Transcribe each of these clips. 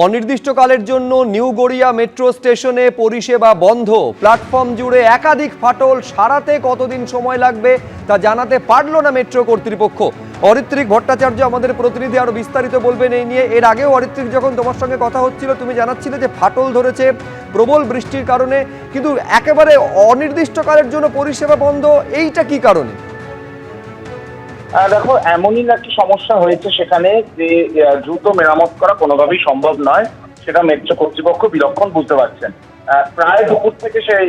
অনির্দিষ্টকালের জন্য new Garia metro স্টেশনে পরিষেবা বন্ধ। প্ল্যাটফর্ম জুড়ে একাধিক ফাটল সারাতে কতদিন সময় লাগবে তা জানাতে পারল না মেট্রো কর্তৃপক্ষ। অরিত্রিক ভট্টাচার্য আমাদের প্রতিনিধি আরও বিস্তারিত বলবেন এই নিয়ে। এর আগেও অরিত্রিক যখন তোমার সঙ্গে কথা হচ্ছিল, তুমি জানাচ্ছিলে যে ফাটল ধরেছে প্রবল বৃষ্টির কারণে। কিন্তু একেবারে অনির্দিষ্টকালের জন্য পরিষেবা বন্ধ, এইটা কি কারণে? দেখো, এমনই একটা সমস্যা হয়েছে সেখানে যে দ্রুত মেরামত করা কোনোভাবেই সম্ভব নয়। সেটা মেট্রো কর্তৃপক্ষ বিলক্ষণ বুঝতে পারছেন। প্রায় দুপুর থেকে সেই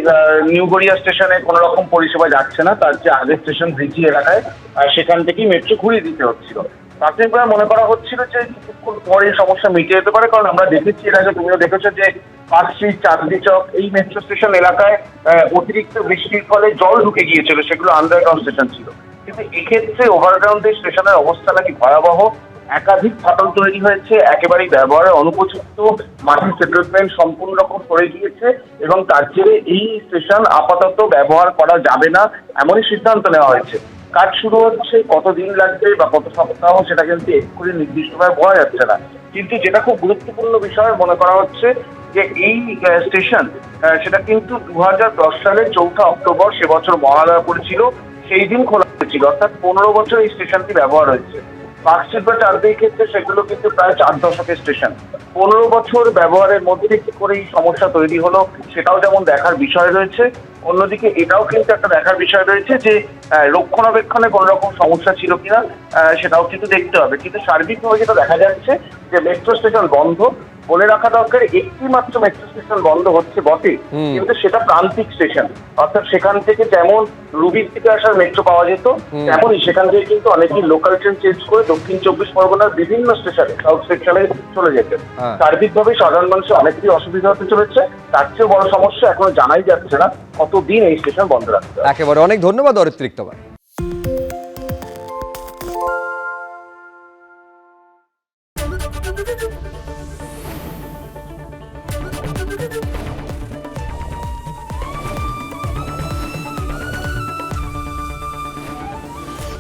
নিউ গড়িয়া স্টেশনে কোনো রকম পরিষেবা যাচ্ছে না, তার যে আগের স্টেশন ব্রিজি এলাকায় সেখান থেকেই মেট্রো ঘুরিয়ে দিতে হচ্ছিল। প্রাথমিকভাবে মনে করা হচ্ছিল যে, কিছুক্ষণ পরে সমস্যা মিটে যেতে পারে, কারণ আমরা দেখেছি এর আগে, তুমিও দেখেছ যে পার্ক স্ট্রিট চাঁদনি চক এই মেট্রো স্টেশন এলাকায় অতিরিক্ত বৃষ্টির ফলে জল ঢুকে গিয়েছিল, সেগুলো আন্ডারগ্রাউন্ড স্টেশন ছিল। কিন্তু এক্ষেত্রে ওভারগ্রাউন্ডে স্টেশনের অবস্থা নাকি ভয়াবহ। একাধিক ফাটল তৈরি হয়েছে, একেবারেই ব্যবহারের অনুপযুক্ত। মাটির সেটেলমেন্ট সম্পূর্ণ রকম পড়ে গিয়েছে এবং তার জেরে এই স্টেশন আপাতত ব্যবহার করা যাবে না এমনই সিদ্ধান্ত নেওয়া হয়েছে। কাজ শুরু হচ্ছে কতদিন লাগবে বা কত সপ্তাহ, সেটা কিন্তু এক্ষুনি নির্দিষ্টভাবে বলা যাচ্ছে না। কিন্তু যেটা খুব গুরুত্বপূর্ণ বিষয় মনে করা হচ্ছে যে এই স্টেশন সেটা কিন্তু দু হাজার দশ সালের চৌঠা অক্টোবর সে বছর মহালয়া পড়েছিল। সেই দিন খোলা হয়েছিল। অর্থাৎ পনেরো বছর এই স্টেশনটি ব্যবহার হয়েছে। পার্কস্ট্রিট বা চারদিক ক্ষেত্রে সেগুলো কিন্তু প্রায় চার দশকের স্টেশন। পনেরো বছর ব্যবহারের মধ্যে কি করে এই সমস্যা তৈরি হলো, সেটাও যেমন দেখার বিষয় রয়েছে, অন্যদিকে এটাও কিন্তু একটা দেখার বিষয় রয়েছে যে রক্ষণাবেক্ষণে কোনো রকম সমস্যা ছিল কিনা সেটাও কিন্তু দেখতে হবে। কিন্তু সার্বিকভাবে যেটা দেখা যাচ্ছে যে মেট্রো স্টেশন বন্ধ বলে রাখা দরকার একটি মাত্র মেট্রো স্টেশন বন্ধ হচ্ছে বটে। কিন্তু সেটা প্রান্তিক স্টেশন অর্থাৎ সেখান থেকে যেমন রুবির থেকে আসার মেট্রো পাওয়া যেত। তেমনই সেখান থেকে কিন্তু অনেকেই লোকাল ট্রেন চেঞ্জ করে দক্ষিণ চব্বিশ পরগনার বিভিন্ন স্টেশনে সাউথ সেকশনে চলে যেতেন হ্যাঁ। সার্বিকভাবে সাধারণ মানুষের অনেকটাই অসুবিধা হতে চলেছে। তার চেয়েও বড় সমস্যা এখনও জানাই যাচ্ছে না কতদিন এই স্টেশন বন্ধ রাখতে একেবারে। অনেক ধন্যবাদ অরিত্রিক তোমার